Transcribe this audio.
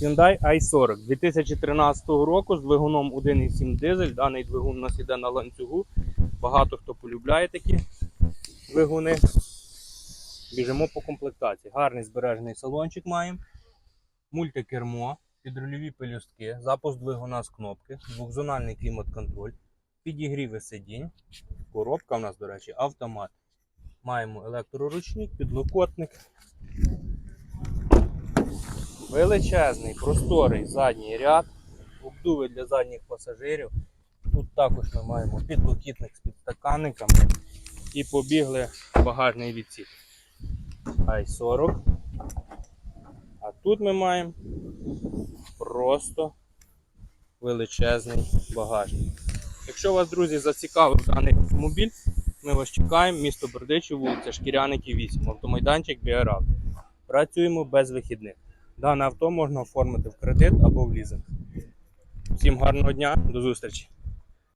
Hyundai i40 2013 року з двигуном 1,7 дизель. Даний двигун у нас іде на ланцюгу. Багато хто полюбляє такі двигуни. Біжимо по комплектації. Гарний збережений салончик маємо. Мультикермо, підрульові пелюстки, запуск двигуна з кнопки, двохзональний клімат-контроль, підігріви сидінь. Коробка у нас, до речі, автомат. Маємо електроручник, підлокотник. Величезний, просторий задній ряд, обдуви для задніх пасажирів. Тут також ми маємо підлокітник з підстаканниками і побігли багажний відсік. i40. А тут ми маємо просто величезний багажник. Якщо вас, друзі, зацікавив даний автомобіль, ми вас чекаємо. Місто Бердичів, вулиця Шкіряники, 8, автомайданчик Біарав. Працюємо без вихідних. Дане авто можна оформити в кредит або в лізинг. Всім гарного дня, до зустрічі!